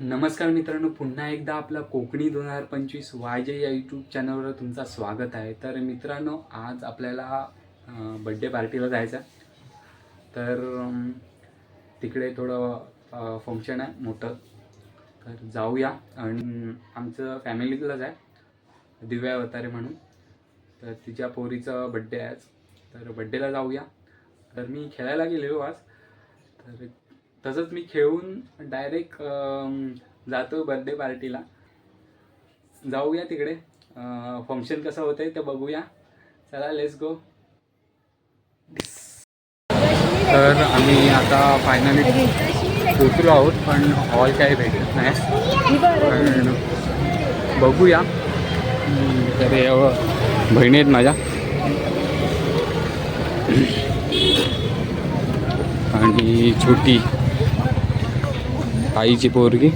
नमस्कार मित्रांनो पुन्हा एकदा आपला कोकणी दोन हजार पंचवीस वाय जे या यूट्यूब चॅनलवर तुमचा स्वागत आहे. तर मित्रांनो आज आपल्याला बड्डे पार्टीला जायचं आहे. तर तिकडे थोडं फंक्शन आहे मोठं. तर जाऊया. आणि आमचं फॅमिलीतलंच आहे दिव्या अवतारे म्हणून. तर तिच्या पोरीचं बड्डे आहे आज. तर बड्डेला जाऊया. तर मी खेळायला गेलेलो आज. तर तसंच मी खेळून डायरेक्ट जातो बर्थडे पार्टीला जाऊया तिकडे. फंक्शन कसं होतंय ते बघूया. चला लेट्स गो तर आम्ही आता फायनली पोचलो आहोत पण हॉल काही भेटत नाही. पण बघूया. तरी तर बहिणी आहेत माझ्या. आणि छोटी. आईची पोरगी.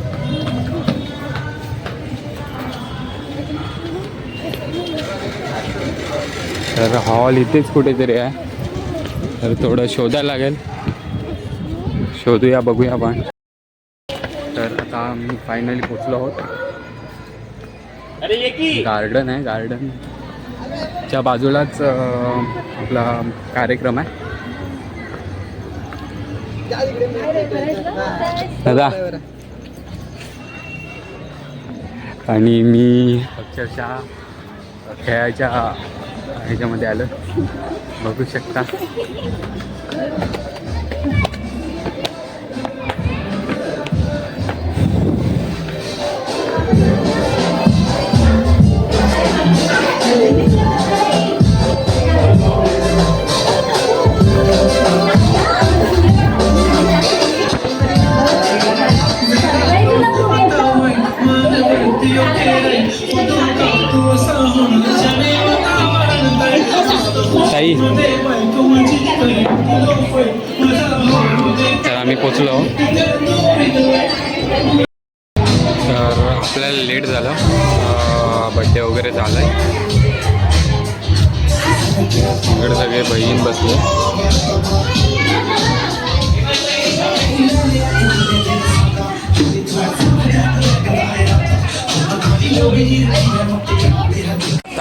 तर हॉल इथेच कुठेतरी आहे. तर थोडं शोधायला लागेल. शोधूया बघूया आपण. तर आता आम्ही फायनली पोचलो आहोत. गार्डन आहे गार्डन च्या बाजूलाच आपला कार्यक्रम आहे. दादा. आणि मी अक्षरशः खेळायच्या ह्याच्यामध्ये आलं. बघू शकता. ताई. तर आम्ही पोचलो. तर आपल्याला लेट झालं. बड्डे वगैरे झाला आहे इकडे सगळे बहीण बसले.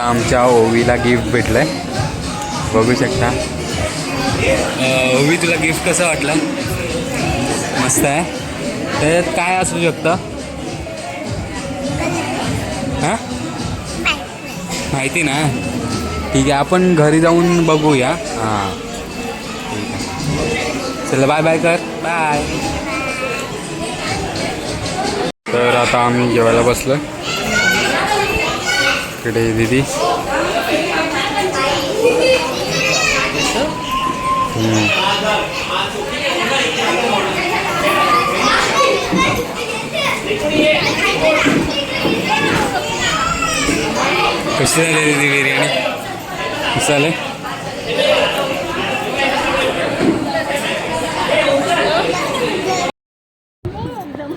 आमच्या ओवीला गिफ्ट भेटलंय. बघू शकता. ओवी तुला गिफ्ट कसं वाटलं? मस्त आहे. त्याच्यात काय असू शकतं? हां? माहिती ना? ठीक आहे आपण घरी जाऊन बघूया. हां. ठीक आहे. चला बाय बाय कर. बाय तर आता आम्ही जेवायला बसलो इकडे दिदी. कशी झाली दिदी बिर्याणी? कसं झालं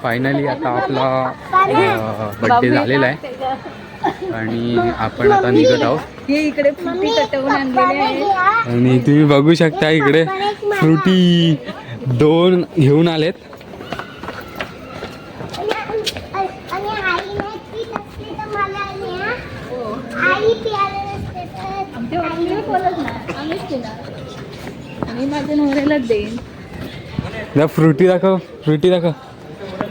फायनली आता आपला बड्डे झालेला आहे. आणि आपण आता निघत आहोत. हे इकडे फ्रुटी कटवून आणलेले आहे आणि तुम्ही बघू शकता इकडे फ्रुटी दोन घेऊन आलेत. आमच्या बोलत नाही आम्हीच पिणार माझ्या नवऱ्यालाच देईन. फ्रुटी दाखव फ्रुटी दाखव.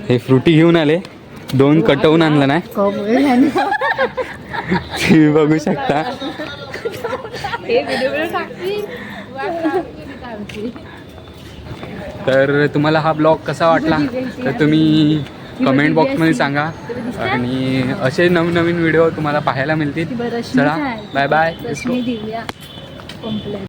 हे फ्रुटी घेऊन आले. दोन कटवून आणलं नाही. तुम्ही बघू शकता. तर तुम्हाला हा ब्लॉग कसा वाटला? तर तुम्ही कमेंट बॉक्समध्ये सांगा. आणि असे नवीन नवीन व्हिडिओ तुम्हाला पाहायला मिळतील. चला बाय बाय